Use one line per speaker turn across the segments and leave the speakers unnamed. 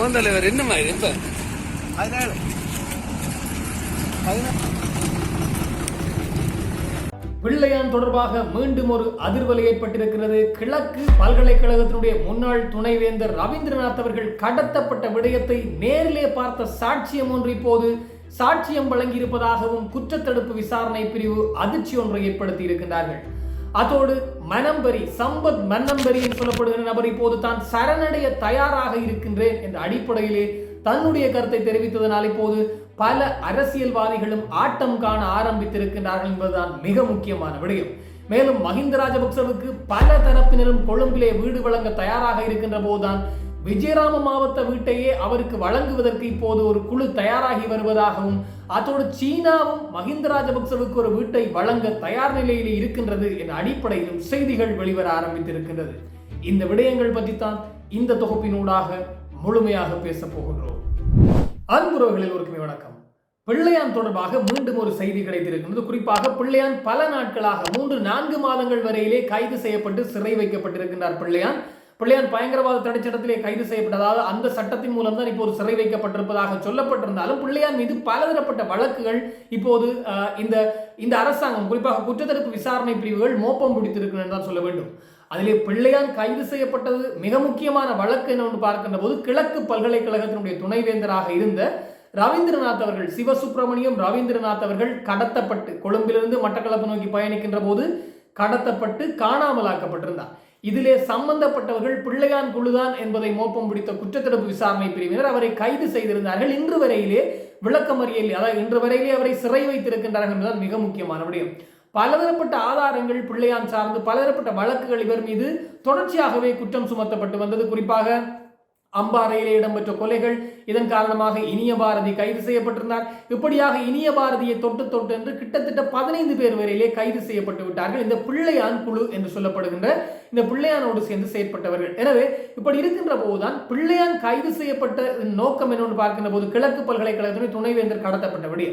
Own தலைவர் என்ன மாதிரி இப்ப
பதினேழு பதினேழு
பிள்ளையான் தொடர்பாக மீண்டும் ஒரு அதிர்வலை ஏற்பட்டிருக்கிறது. கிழக்கு பல்கலைக்கழகத்தினுடைய முன்னாள் துணைவேந்தர் ரவீந்திரநாத் அவர்கள் கடத்தப்பட்ட விடயத்தை நேரிலே பார்த்த சாட்சியம் ஒன்று இப்போது சாட்சியம் வழங்கியிருப்பதாகவும் குற்றத்தடுப்பு விசாரணை பிரிவு அதிர்ச்சி ஒன்றை ஏற்படுத்தி இருக்கின்றார்கள் அதோடு மனம்பரி சம்பத் மன்னம்பரி என்று சொல்லப்படுகிற நபர் இப்போது தான் சரணடைய தயாராக இருக்கின்றேன் என்ற அடிப்படையிலே தன்னுடைய கருத்தை தெரிவித்ததனால் இப்போது பல அரசியல்வாதிகளும் ஆட்டம் காண ஆரம்பித்திருக்கின்றார்கள் என்பதுதான் மிக முக்கியமான விடயம். மேலும் மஹிந்த ராஜபக்சவுக்கு பல தரப்பினரும் கொழும்பிலே வீடு வழங்க தயாராக இருக்கின்ற போதுதான் விஜயராம மாவட்ட வீட்டையே அவருக்கு வழங்குவதற்கு இப்போது ஒரு குழு தயாராகி வருவதாகவும் அதோடு சீனாவும் மஹிந்த ராஜபக்சவுக்கு ஒரு வீட்டை வழங்க தயார் நிலையில் இருக்கின்றது என்ற அடிப்படையிலும் செய்திகள் வெளிவர ஆரம்பித்திருக்கின்றது. இந்த விடயங்கள் பற்றி தான் இந்த தொகுப்பினூடாக முழுமையாக பேச போகின்றோம். அன்புறவர்களில் ஒருக்குமே வணக்கம். பிள்ளையான் தொடர்பாக மீண்டும் ஒரு செய்தி கிடைத்திருக்கின்றது. குறிப்பாக பிள்ளையான் பல நாட்களாக மூன்று நான்கு மாதங்கள் வரையிலே கைது செய்யப்பட்டு சிறை வைக்கப்பட்டிருக்கின்றார் பிள்ளையான். பிள்ளையார் பயங்கரவாத தடைச்சட்டத்திலே கைது செய்யப்பட்டதாவது அந்த சட்டத்தின் மூலம் தான் இப்போது சிறை வைக்கப்பட்டிருப்பதாக சொல்லப்பட்டிருந்தாலும் பிள்ளையான் மீது பலதரப்பட்ட வழக்குகள் இப்போது இந்த இந்த அரசாங்கம் குறிப்பாக குற்றத்தடுப்பு விசாரணை பிரிவுகள் மோப்பம் பிடித்திருக்கிறது தான் சொல்ல வேண்டும். அதிலே பிள்ளையான் கைது செய்யப்பட்டது மிக முக்கியமான வழக்கு என்ன ஒன்று பார்க்கின்ற போது கிழக்கு பல்கலைக்கழகத்தினுடைய துணைவேந்தராக இருந்த ரவீந்திரநாத் அவர்கள் சிவசுப்பிரமணியம் ரவீந்திரநாத் அவர்கள் கடத்தப்பட்டு கொழும்பிலிருந்து மட்டக்களப்பு நோக்கி பயணிக்கின்ற போது கடத்தப்பட்டு காணாமலாக்கப்பட்டிருந்தார் இதிலே சம்பந்தப்பட்டவர்கள் பிள்ளையான் குழுதான் என்பதை மோப்பம் பிடித்த குற்றத்தடுப்பு விசாரணை பிரிவினர் அவரை கைது செய்திருந்தார்கள். இன்று வரையிலே விளக்கமறியல் அதாவது இன்று வரையிலே அவரை சிறை வைத்திருக்கின்றார்கள் என்பதுதான் மிக முக்கியமான விடயம். பலதரப்பட்ட ஆதாரங்கள் பிள்ளையான் சார்ந்து பலதரப்பட்ட வழக்குகள் இவர் மீது தொடர்ச்சியாகவே குற்றம் சுமத்தப்பட்டு வந்தது. குறிப்பாக அம்பாறையிலே இடம்பெற்ற கொலைகள் இதன் காரணமாக இனிய பாரதி கைது செய்யப்பட்டிருந்தார். இப்படியாக இனிய பாரதியை தொட்டு தொட்டு என்று கிட்டத்தட்ட பதினைந்து பேர் வரையிலே கைது செய்யப்பட்டு விட்டார்கள். இந்த பிள்ளையான் குழு என்று சொல்லப்படுகின்ற இந்த பிள்ளையானோடு சேர்ந்து செயற்பட்டவர்கள். எனவே இப்படி இருக்கின்ற போதுதான் பிள்ளையான் கைது செய்யப்பட்ட நோக்கம் என்னொன்று பார்க்கின்ற போது கிழக்கு பல்கலைக்கழகத்தினுடைய துணைவேந்தர் கடத்தப்பட்டபடி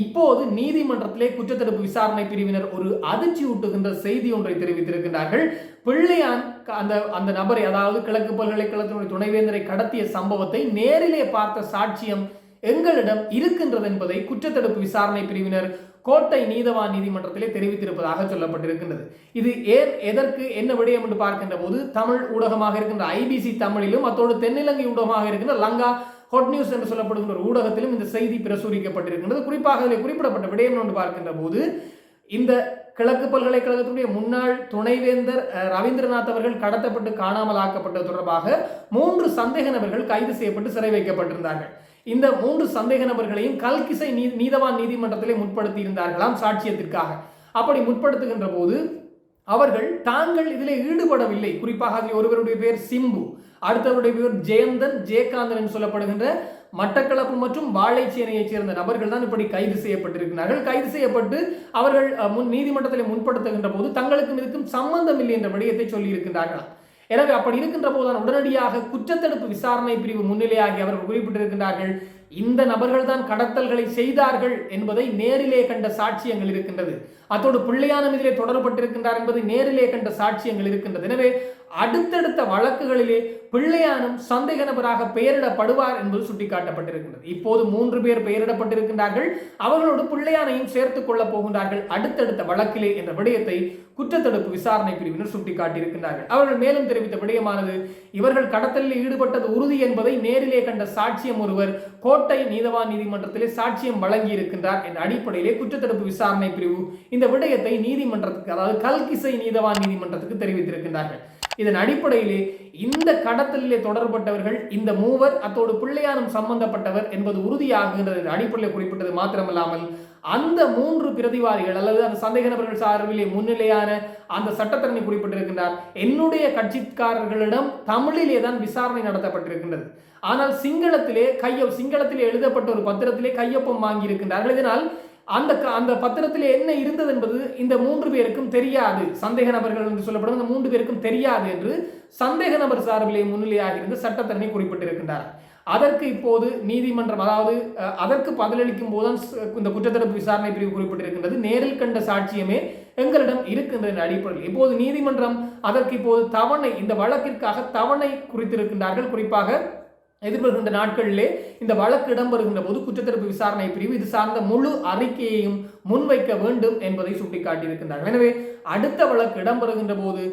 இப்போது நீதிமன்றத்திலே குற்றத்தடுப்பு விசாரணை பிரிவினர் ஒரு அதிர்ச்சி ஊட்டுகின்ற செய்தி ஒன்றை தெரிவித்திருக்கிறார்கள் பிள்ளையான் அந்த அந்த நபரை அதாவது கிழக்கு பல்கலைக்கழகத்தினுடைய துணைவேந்தரை கடத்திய சம்பவத்தை நேரிலே பார்த்த சாட்சியம் எங்களிடம் இருக்கின்றது என்பதை குற்றத்தடுப்பு விசாரணை பிரிவினர் கோட்டை நீதவான் நீதிமன்றத்திலே தெரிவித்திருப்பதாக சொல்லப்பட்டிருக்கின்றது. இது ஏன் எதற்கு என்ன விடயம் என்று பார்க்கின்ற போது தமிழ் ஊடகமாக இருக்கின்ற ஐபிசி தமிழிலும் அத்தோடு தென்னிலங்கை ஊடகமாக இருக்கின்ற லங்கா ஹொட் நியூஸ் என்று சொல்லப்படுகின்ற ஒரு ஊடகத்திலும் இந்த செய்தி பிரசுரிக்கப்பட்டிருக்கின்றது. குறிப்பாக அதில் குறிப்பிடப்பட்ட விடயம் என்று பார்க்கின்ற போது இந்த கிழக்கு பல்கலைக்கழகத்தினுடைய முன்னாள் துணைவேந்தர் அஹ், ரவீந்திரநாத் அவர்கள் கடத்தப்பட்டு காணாமல் ஆக்கப்பட்டது தொடர்பாக மூன்று சந்தேக நபர்கள் கைது செய்யப்பட்டு சிறை வைக்கப்பட்டிருந்தார்கள். இந்த மூன்று சந்தேக நபர்களையும் கல்கிசை நீ நீதவான் நீதிமன்றத்திலே முற்படுத்தி இருந்தார்களாம் சாட்சியத்திற்காக. அப்படி முற்படுத்துகின்ற போது அவர்கள் தாங்கள் இதில் ஈடுபடவில்லை. குறிப்பாக அதில் ஒருவருடைய பேர் சிம்பு அடுத்தவருடைய பேர் ஜெயந்தன் ஜெயகாந்தன் என்று சொல்லப்படுகின்ற மட்டக்களப்பு மற்றும் வாழைச்சேனையைச் சேர்ந்த நபர்கள் தான் இப்படி கைது செய்யப்பட்டிருக்கிறார்கள். கைது செய்யப்பட்டு அவர்கள் முன் நீதிமன்றத்தில் முன்படுத்துகின்ற போது தங்களுக்கும் இதுக்கும் சம்பந்தம் இல்லை என்ற விடயத்தை சொல்லி இருக்கின்றார்கள் எனவே அப்படி இருக்கின்ற போதுதான் உடனடியாக குற்றத்தடுப்பு விசாரணை பிரிவு முன்னிலையாகி அவர்கள் குறிப்பிட்டிருக்கின்றார்கள் இந்த நபர்கள் தான் கடத்தல்களை செய்தார்கள் என்பதை நேரிலே கண்ட சாட்சியங்கள் இருக்கின்றது. அத்தோடு பிள்ளையான இதிலே தொடரப்பட்டிருக்கின்றார் என்பதை நேரிலே கண்ட சாட்சியங்கள் இருக்கின்றது. எனவே அடுத்தடுத்த வழக்குகளிலே பிள்ளையானும் சந்தேக நபராக பெயரிடப்படுவார் என்பது சுட்டிக்காட்டப்பட்டிருக்கின்றது. இப்போது மூன்று பேர் பெயரிடப்பட்டிருக்கின்றார்கள். அவர்களோடு பிள்ளையானையும் சேர்த்துக் கொள்ளப் போகின்றார்கள். அடுத்தடுத்த வழக்கிலே என்ற விடயத்தை குற்றத்தடுப்பு விசாரணை பிரிவினர் சுட்டிக்காட்டியிருக்கின்றார்கள். அவர்கள் மேலும் தெரிவித்த விடயமானது இவர்கள் கடத்தலில் ஈடுபட்டது உறுதி என்பதை நேரிலே கண்ட சாட்சியம் ஒருவர் கோட்டை நீதவான் நீதிமன்றத்திலே சாட்சியம் வழங்கி இருக்கின்றார் என்ற அடிப்படையிலே குற்றத்தடுப்பு விசாரணை பிரிவு இந்த விடயத்தை நீதிமன்றத்துக்கு அதாவது கல்கிசை நீதவான் நீதிமன்றத்துக்கு தெரிவித்திருக்கின்றார்கள். இதன் அடிப்படையிலே இந்த கடத்தலிலே தொடர்பட்டவர்கள் இந்த மூவர் அத்தோடு பிள்ளையாரும் சம்பந்தப்பட்டவர் என்பது உறுதியாகுகின்றது அடிப்படையில் குறிப்பிட்டது மாத்திரமல்லாமல் அந்த மூன்று பிரதிவாதிகள் அல்லது அந்த சந்தேக நபர்கள் சார்பிலே முன்னிலையான அந்த சட்டத்தரணி குறிப்பிட்டிருக்கின்றார் என்னுடைய கட்சிக்காரர்களிடம் தமிழிலே தான் விசாரணை நடத்தப்பட்டிருக்கின்றது. ஆனால் சிங்களத்திலே கையொ சிங்களத்திலே எழுதப்பட்ட ஒரு பத்திரத்திலே கையொப்பம் வாங்கியிருக்கின்றார்கள். இதனால் அந்த க- அந்த பத்திரத்தில் என்ன இருந்தது என்பது இந்த மூன்று பேருக்கும் தெரியாது. சந்தேக நபர்கள் என்று சொல்லப்படும் இந்த மூன்று பேருக்கும் தெரியாது என்று சந்தேக நபர் சார்பிலே முன்னிலையாக இருந்து சட்டத்தரணி குறிப்பிட்டிருக்கின்றார். அதற்கு இப்போது நீதிமன்றம் அதாவது அதற்கு பதிலளிக்கும் போதுதான் இந்த குற்றத்தடுப்பு விசாரணை பிரிவு குறிப்பிட்டிருக்கின்றது. நேரில் கண்ட சாட்சியமே எங்களிடம் இருக்கின்ற என்ற அடிப்படையில். இப்போது நீதிமன்றம் அதற்கு இப்போது தவணை இந்த வழக்கிற்காக தவணை குறித்திருக்கின்றார்கள். குறிப்பாக எதிர்வருகின்ற நாட்களிலே இந்த வழக்கு இடம்பெறுகின்ற போது குற்றத்தடுப்பு விசாரணை பிரிவு இது சார்ந்த முழு அறிக்கையையும் முன்வைக்க வேண்டும் என்பதை சுட்டிக்காட்டியிருக்கின்றார்கள். எனவே அடுத்த வழக்கு இடம்பெறுகின்ற போது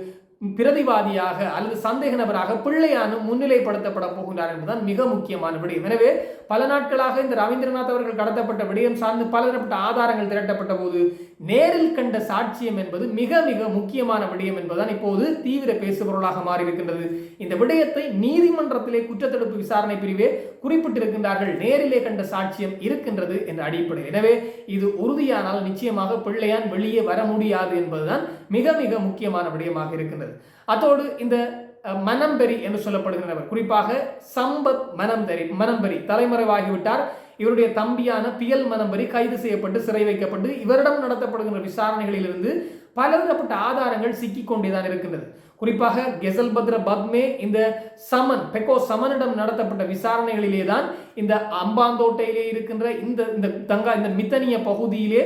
பிரதிவாதியாக அல்லது சந்தேக நபராக பிள்ளையானும் முன்னிலைப்படுத்தப்பட போகின்றார் என்பதுதான் மிக முக்கியமான விடயம். எனவே பல நாட்களாக இந்த ரவீந்திரநாத் அவர்கள் கடத்தப்பட்ட விடயம் சார்ந்து பலதரப்பட்ட ஆதாரங்கள் திரட்டப்பட்ட போது நேரில் கண்ட சாட்சியம் என்பது மிக மிக முக்கியமான விடயம் என்பதுதான் இப்போது தீவிர பேசுபொருளாக மாறியிருக்கின்றது. இந்த விடயத்தை நீதிமன்றத்திலே குற்றத்தடுப்பு விசாரணை பிரிவே குறிப்பிட்டிருக்கின்றார்கள். நேரிலே கண்ட சாட்சியம் இருக்கின்றது என்ற அடிப்படையில் எனவே இது உறுதியானால் நிச்சயமாக பிள்ளையான் வெளியே வர முடியாது என்பதுதான் மிக மிக முக்கியமான விடயமாக இருக்கின்றது. அத்தோடு இந்த மனம்பெரி என்று சொல்லப்படுகின்றவர் குறிப்பாக சம்பத் மனம்பெரி மனம்பெரி தலைமறைவாகிவிட்டார். இவருடைய தம்பியான பியல் மனம்பெரி கைது செய்யப்பட்டு சிறை வைக்கப்பட்டு இவரிடம் நடத்தப்படுகின்ற விசாரணைகளிலிருந்து பலதரப்பட்ட ஆதாரங்கள் சிக்கிக் கொண்டேதான் இருக்கின்றது. குறிப்பாக கெசல் பத்ர பத்மே இந்த சமன் பெக்கோ சமனிடம் நடத்தப்பட்ட விசாரணைகளிலே தான் இந்த அம்பாந்தோட்டையிலே இருக்கின்ற இந்த இந்த தங்கா இந்த மித்தனிய பகுதியிலே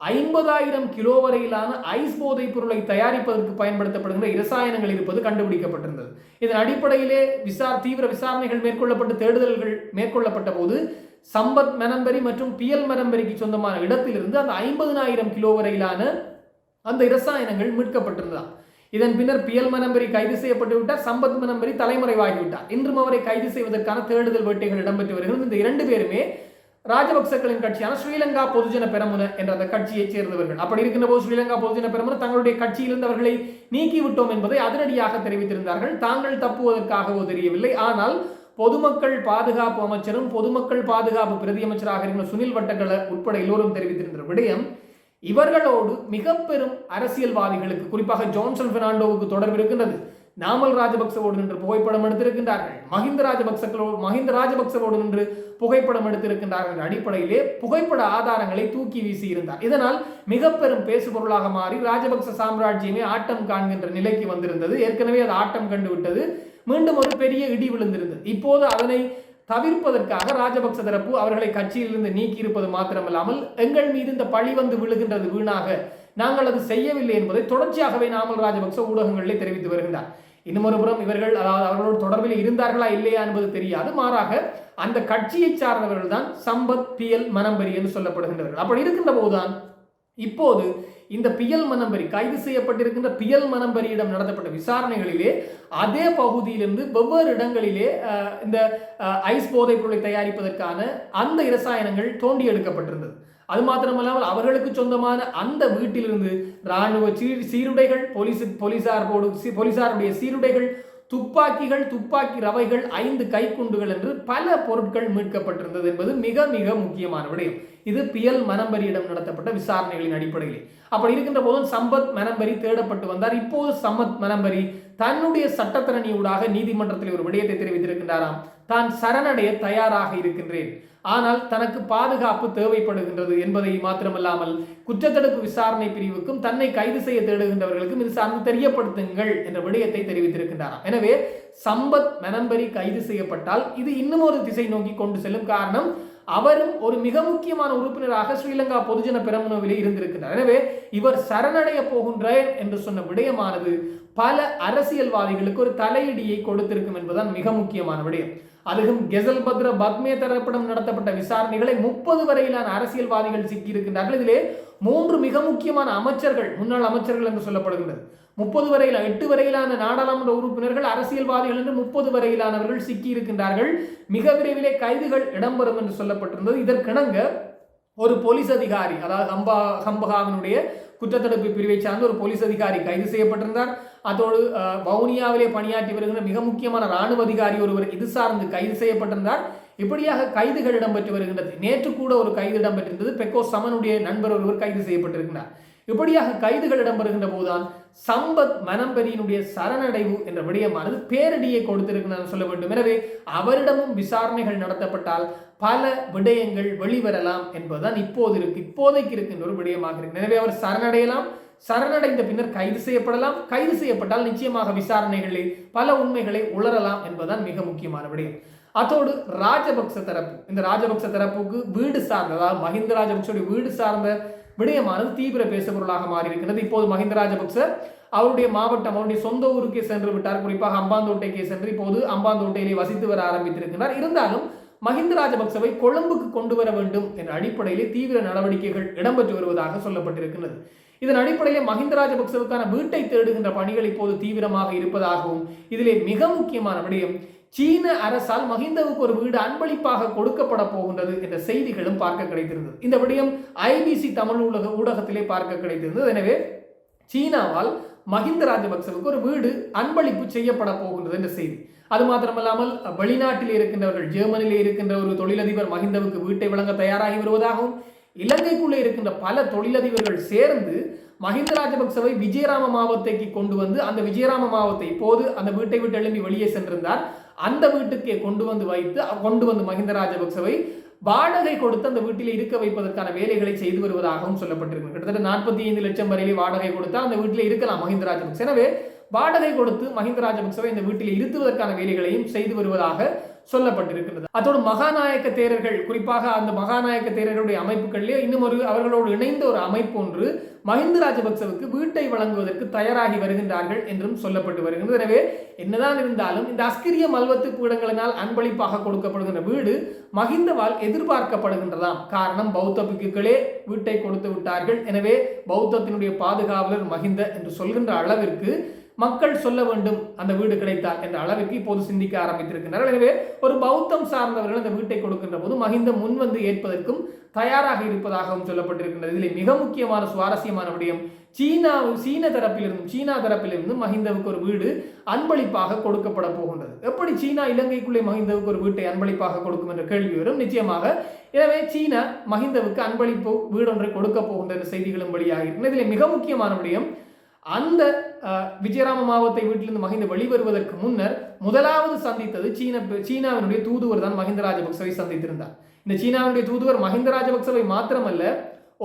ஐம்பதாயிரம் கிலோ வரையிலான ஐஸ் போதைப் பொருளை தயாரிப்பதற்கு பயன்படுத்தப்படுகின்ற இரசாயனங்கள் இருப்பது கண்டுபிடிக்கப்பட்டிருந்தது. இதன் அடிப்படையிலே விசார் தீவிர விசாரணைகள் மேற்கொள்ளப்பட்டு தேடுதல்கள் மேற்கொள்ளப்பட்ட போது சம்பத் மெனம்பரி மற்றும் பியல் மெனம்பரிக்கு சொந்தமான இடத்திலிருந்து அந்த ஐம்பதனாயிரம் கிலோ வரையிலான அந்த இரசாயனங்கள் மீட்கப்பட்டிருந்தான். இதன் பின்னர் பியல் மனம்பரி கைது செய்யப்பட்டு விட்டார் சம்பத் மனம்பரி தலைமறைவாகிவிட்டார் இன்றும் அவரை கைது செய்வதற்கான தேடுதல் வேட்டைகள் இடம்பெற்று வருகிறது. இந்த இரண்டு பேருமே ராஜபக்சர்களின் கட்சியான ஸ்ரீலங்கா பொதுஜன பெரமுன என்ற அந்த கட்சியைச் சேர்ந்தவர்கள். அப்படி இருக்கின்ற போது ஸ்ரீலங்கா பொதுஜன பெரமுன தங்களுடைய கட்சியிலிருந்து அவர்களை நீக்கிவிட்டோம் என்பதை அதிரடியாக தெரிவித்திருந்தார்கள். தாங்கள் தப்புவதற்காகவோ தெரியவில்லை. ஆனால் பொதுமக்கள் பாதுகாப்பு அமைச்சரும் பொதுமக்கள் பாதுகாப்பு பிரதி அமைச்சராக சுனில் வட்டங்கள உட்பட எல்லோரும் தெரிவித்திருந்த விடயம் இவர்களோடு மிக பெரும் அரசியல்வாதிகளுக்கு குறிப்பாக ஜான்சன் பெர்னாண்டோவுக்கு தொடர்பு இருக்கின்றது. நாமல் ராஜபக்சவோடு நின்று புகைப்படம் எடுத்திருக்கின்றார்கள். மஹிந்த ராஜபக்சகளோடு மஹிந்த ராஜபக்சவோடு நின்று புகைப்படம் எடுத்திருக்கின்றார்கள். அடிப்படையிலே புகைப்பட ஆதாரங்களை தூக்கி வீசி இருந்தார். இதனால் மிக பெரும் பேசுபொருளாக மாறி ராஜபக்ச சாம்ராஜ்யமே ஆட்டம் காண்கின்ற நிலைக்கு வந்திருந்தது. ஏற்கனவே அது ஆட்டம் கண்டு விட்டது மீண்டும் ஒரு பெரிய இடி விழுந்திருந்தது. இப்போது அதனை தவிர்ப்பதற்காக ராஜபக்ச தரப்பு அவர்களை கட்சியிலிருந்து நீக்கி இருப்பது மாத்திரமல்லாமல் எங்கள் மீது இந்த பழி வந்து விழுகின்றது வீணாக. நாங்கள் அது செய்யவில்லை என்பதை தொடர்ச்சியாகவே நாமல் ராஜபக்ச ஊடகங்களிலே தெரிவித்து வருகின்றார். இன்னும் ஒருபுறம் இவர்கள் அதாவது அவர்களோடு தொடர்பில் இருந்தார்களா இல்லையா என்பது தெரியாது. மாறாக அந்த கட்சியை சார்ந்தவர்கள் தான் சம்பத் பியல் மனம்பரி என்று சொல்லப்படுகின்றவர்கள். அப்படி இருக்கின்ற போதுதான் இப்போது இந்த பியல் மனம்பரி கைது செய்யப்பட்டிருக்கின்ற பியல் மனம்பரியிடம் நடத்தப்பட்ட விசாரணைகளிலே அதே பகுதியிலிருந்து வெவ்வேறு இடங்களிலே இந்த ஐஸ் போதைப் பொருளை தயாரிப்பதற்கான அந்த இரசாயனங்கள் தோண்டி எடுக்கப்பட்டிருந்தது. அது மாத்திரமல்லாமல் அவர்களுக்கு சொந்தமான அந்த வீட்டிலிருந்து இராணுவ சீ- சீருடைகள் போலீஸ் போலீசார் போடு போலீசாருடைய சீருடைகள் துப்பாக்கிகள் துப்பாக்கி ரவைகள் ஐந்து கைக்குண்டுகள் என்று பல பொருட்கள் மீட்கப்பட்டிருந்தது என்பது மிக மிக முக்கியமான விடயம். இது பியல் மனம்பரியிடம் நடத்தப்பட்ட விசாரணைகளின் அடிப்படையிலே. அப்படி இருக்கின்ற போதும் சம்பத் மனம்பரி தேடப்பட்டு வந்தார். இப்போது சம்பத் மனம்பரி தன்னுடைய சட்டத்திறனியூடாக நீதிமன்றத்தில் ஒரு விடயத்தை தெரிவித்திருக்கின்றாராம். தான் சரணடைய தயாராக இருக்கின்றேன். ஆனால் தனக்கு பாதுகாப்பு தேவைப்படுகின்றது என்பதை மாத்திரமல்லாமல் குற்றத்தடுப்பு விசாரணை பிரிவுக்கும் தன்னை கைது செய்ய தேடுகின்றவர்களுக்கும் இது சார்ந்து தெரியப்படுத்துங்கள் என்ற விடயத்தை தெரிவித்திருக்கின்றாராம். எனவே சம்பத் மெனம்பரி கைது செய்யப்பட்டால் இது இன்னும் ஒரு திசை நோக்கி கொண்டு செல்லும் காரணம் அவரும் ஒரு மிக முக்கியமான உறுப்பினராக ஸ்ரீலங்கா பொதுஜன பெரமுனவிலே இருந்திருக்கிறார் எனவே இவர் சரணடைய போகின்றேன் என்று சொன்ன விடயமானது பல அரசியல்வாதிகளுக்கு ஒரு தலையிடியை கொடுத்திருக்கும் என்பதுதான் மிக முக்கியமான விடயம். அதுவும் கெசல் பத்ர பத்மே தரப்பிடம் நடத்தப்பட்ட விசாரணைகளை முப்பது வரையிலான அரசியல்வாதிகள் சிக்கியிருக்கின்றார்கள். இதிலே மூன்று மிக முக்கியமான அமைச்சர்கள் முன்னாள் அமைச்சர்கள் என்று சொல்லப்படுகின்றது. முப்பது வரையில எட்டு வரையிலான நாடாளுமன்ற உறுப்பினர்கள் அரசியல்வாதிகள் என்று முப்பது வரையிலானவர்கள் சிக்கியிருக்கின்றார்கள். மிக விரைவிலே கைதுகள் இடம்பெறும் என்று சொல்லப்பட்டிருந்தது. இதற்கிணங்க ஒரு போலீஸ் அதிகாரி அதாவது ஹம்பா ஹம்பகாவினுடைய குற்றத்தடுப்பு பிரிவை சார்ந்த ஒரு போலீஸ் அதிகாரி கைது செய்யப்பட்டிருந்தார். அதோடு வவுனியாவிலே பணியாற்றி வருகிற மிக முக்கியமான ராணுவ அதிகாரி ஒருவர் இது சார்ந்து கைது செய்யப்பட்டிருந்தார். இப்படியாக கைதுகள் இடம்பெற்று வருகின்றது? நேற்று கூட ஒரு கைது இடம்பெற்றிருந்தது. பெக்கோ சமனுடைய நண்பர் ஒருவர் கைது செய்யப்பட்டிருக்கிறார். இப்படியாக கைதுகள் இடம்பெறுகின்ற போதுதான் சம்பத் மனம்பெரியினுடைய சரணடைவு என்ற விடயமானது பேரடியை கொடுத்திருக்கிறார் சொல்ல வேண்டும். எனவே அவரிடமும் விசாரணைகள் நடத்தப்பட்டால் பல விடயங்கள் வெளிவரலாம் என்பதுதான் இப்போது இருக்கு. இப்போதைக்கு இருக்கின்ற ஒரு விடயமாக இருக்கு. எனவே அவர் சரணடையலாம். சரணடைந்த பின்னர் கைது செய்யப்படலாம். கைது செய்யப்பட்டால் நிச்சயமாக விசாரணைகளில் பல உண்மைகளை உளரலாம் என்பதுதான் மிக முக்கியமான விடயம். அதோடு ராஜபக்ச தரப்பு. இந்த ராஜபக்ச தரப்புக்கு வீடு சார்ந்த அதாவது மஹிந்த ராஜபக்சோடைய வீடு சார்ந்த விடயமானது தீவிர பேசுபொருளாக மாறி இருக்கிறது இப்போது மஹிந்த ராஜபக்ச அவருடைய மாவட்டம் அவருடைய சொந்த ஊருக்கே சென்று விட்டார். குறிப்பாக அம்பாந்தோட்டைக்கே சென்று இப்போது அம்பாந்தோட்டையிலே வசித்து வர ஆரம்பித்திருக்கிறார். இருந்தாலும் மஹிந்த ராஜபக்சவை கொழும்புக்கு கொண்டு வர வேண்டும் என்ற அடிப்படையிலே தீவிர நடவடிக்கைகள் இடம்பெற்று வருவதாக சொல்லப்பட்டிருக்கிறது இதன் அடிப்படையில் மஹிந்த ராஜபக்சவுக்கான வீட்டை தேடுகின்ற பணிகள் இப்போது தீவிரமாக இருப்பதாகவும் இதிலே மிக முக்கியமான விடயம் சீன அரசால் மஹிந்தவுக்கு ஒரு வீடு அன்பளிப்பாக கொடுக்கப்பட போகின்றது என்ற செய்திகளும் பார்க்க கிடைத்திருந்தது. இந்த விடயம் ஐபிசி தமிழ் உலக ஊடகத்திலே பார்க்க கிடைத்திருந்தது. எனவே சீனாவால் மஹிந்த ராஜபக்சவுக்கு ஒரு வீடு அன்பளிப்பு செய்யப்பட போகின்றது என்ற செய்தி. அது மாத்திரமல்லாமல் வெளிநாட்டில் இருக்கின்றவர்கள் ஜெர்மனியில் இருக்கின்ற ஒரு தொழிலதிபர் மஹிந்தவுக்கு வீட்டை வழங்க தயாராகி வருவதாகவும் இலங்கைக்குள்ளே இருக்கின்ற பல தொழிலதிபர்கள் சேர்ந்து மஹிந்த ராஜபக்சவை விஜயராம மாவத்தைக்கு கொண்டு வந்து அந்த விஜயராம மாவத்தை இப்போது அந்த வீட்டை விட்டு எழும்பி வெளியே சென்றிருந்தார். அந்த வீட்டுக்கே கொண்டு வந்து வைத்து கொண்டு வந்து மஹிந்த ராஜபக்சவை வாடகை கொடுத்து அந்த வீட்டில் இருக்க வைப்பதற்கான வேலைகளை செய்து வருவதாகவும் சொல்லப்பட்டிருக்கு கிட்டத்தட்ட நாற்பத்தி ஐந்து லட்சம் வரையிலே வாடகை கொடுத்தா அந்த வீட்டில் இருக்கலாம் மஹிந்த ராஜபக்சே. எனவே வாடகை கொடுத்து மஹிந்த ராஜபக்சவை இந்த வீட்டில் இருத்துவதற்கான வேலைகளையும் செய்து வருவதாக சொல்லப்பட்டிருக்கிறது அதோடு மகாநாயக்க தேரர்கள் குறிப்பாக அந்த மகாநாயக்க தேரர்களுடைய அமைப்புகளிலே இன்னும் ஒரு அவர்களோடு இணைந்த ஒரு அமைப்பு ஒன்று மஹிந்த ராஜபக்சவுக்கு வீட்டை வழங்குவதற்கு தயாராகி வருகின்றார்கள் என்றும் சொல்லப்பட்டு வருகின்றது. எனவே என்னதான் இருந்தாலும் இந்த அஸ்கிரிய மல்வத்து பீடங்களினால் அன்பளிப்பாக கொடுக்கப்படுகின்ற வீடு மஹிந்தவால் எதிர்பார்க்கப்படுகின்றதாம். காரணம் பௌத்த பிக்குகளே வீட்டை கொடுத்து விட்டார்கள். எனவே பௌத்தத்தினுடைய பாதுகாவலர் மஹிந்த என்று சொல்கின்ற அளவிற்கு மக்கள் சொல்ல வேண்டும் அந்த வீடு கிடைத்தால் என்ற அளவுக்கு இப்போது சிந்திக்க ஆரம்பித்திருக்கிறார்கள் எனவே ஒரு பௌத்தம் சார்ந்தவர்கள் அந்த வீட்டை கொடுக்கின்ற போது மஹிந்த முன்வந்து ஏற்பதற்கும் தயாராக இருப்பதாகவும் சொல்லப்பட்டிருக்கின்றது. இதில் மிக முக்கியமான சுவாரஸ்யமான விடயம் சீனா சீன தரப்பிலிருந்தும் சீனா தரப்பிலிருந்து மஹிந்தவுக்கு ஒரு வீடு அன்பளிப்பாக கொடுக்கப்பட போகின்றது. எப்படி சீனா இலங்கைக்குள்ளே மஹிந்தவுக்கு ஒரு வீட்டை அன்பளிப்பாக கொடுக்கும் என்ற கேள்வி வரும்? நிச்சயமாக. எனவே சீனா மஹிந்தவுக்கு அன்பளிப்பு வீடொன்றை கொடுக்க போகின்ற செய்திகளும் வெளியாகின்றன இதில் மிக முக்கியமான விடயம் அந்த விஜயராம மாவத்தை வீட்டிலிருந்து மகிந்த வெளிவருவதற்கு முன்னர் முதலாவது சந்தித்தது சீன சீனாவினுடைய தூதுவர் தான் மஹிந்த ராஜபக்சவை சந்தித்திருந்தார். இந்த சீனாவினுடைய தூதுவர் மஹிந்த ராஜபக்சவை மாத்திரமல்ல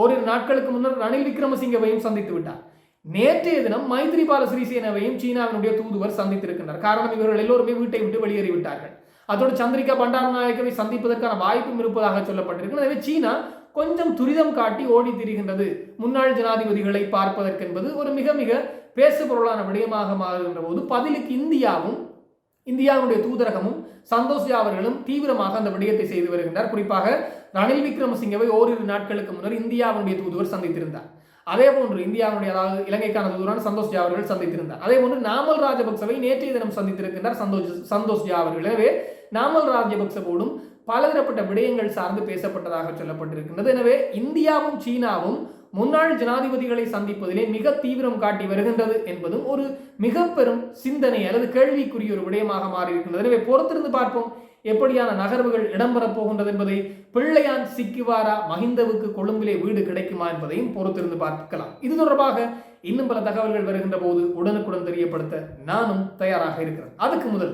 ஓரிரு நாட்களுக்கு முன்னர் ரணில் விக்ரமசிங்கவையும் சந்தித்து விட்டார். நேற்றைய தினம் மைத்ரிபால சிறிசேனவையும் சீனாவினுடைய தூதுவர் சந்தித்திருக்கின்றனர். காரணம் இவர்கள் எல்லோருமே வீட்டை விட்டு வெளியேறிவிட்டார்கள். அதோடு சந்திரிகா பண்டாரநாயக்கவை சந்திப்பதற்கான வாய்ப்பும் இருப்பதாக சொல்லப்பட்டிருக்கு எனவே சீனா கொஞ்சம் துரிதம் காட்டி ஓடி திரிகின்றது. முன்னாள் ஜனாதிபதிகளை பார்ப்பதற்கென்பது ஒரு மிக மிக பேசுபொருளான விடயமாக மாறுகின்ற போது பதிலுக்கு இந்தியாவும் இந்தியாவுடைய தூதரகமும் சந்தோஷ் அவர்களும் தீவிரமாக அந்த விடயத்தை செய்து வருகின்றார். குறிப்பாக ரணில் விக்ரமசிங்கவை ஓரிரு நாட்களுக்கு முன்னர் இந்தியாவுடைய தூதுவர் சந்தித்திருந்தார். அதே போன்று இந்தியாவுடைய அதாவது இலங்கைக்கான தூதரான சந்தோஷ் ஜா அவர்கள் சந்தித்திருந்தார். அதே போன்று நாமல் ராஜபக்சவை நேற்றைய தினம் சந்தித்திருக்கின்றார் சந்தோஷ் சந்தோஷ் ஜா அவர்கள். எனவே நாமல் ராஜபக்சவோடும் பலதரப்பட்ட விடயங்கள் சார்ந்து பேசப்பட்டதாக சொல்லப்பட்டிருக்கின்றது. எனவே இந்தியாவும் சீனாவும் முன்னாள் ஜனாதிபதிகளை சந்திப்பதிலே மிக தீவிரம் காட்டி வருகின்றது என்பதும் ஒரு மிக பெரும் சிந்தனை அல்லது கேள்விக்குரிய ஒரு விடயமாக மாறியிருக்கின்றது. எனவே பொறுத்திருந்து பார்ப்போம் எப்படியான நகர்வுகள் இடம்பெறப் போகின்றது என்பதை பிள்ளையான் சிக்கிவாரா மஹிந்தவுக்கு கொழும்பிலே வீடு கிடைக்குமா என்பதையும் பொறுத்திருந்து பார்க்கலாம். இது தொடர்பாக இன்னும் பல தகவல்கள் வருகின்ற போது உடனுக்குடன் தெரியப்படுத்த நானும் தயாராக இருக்கிறேன். அதுக்கு முதல்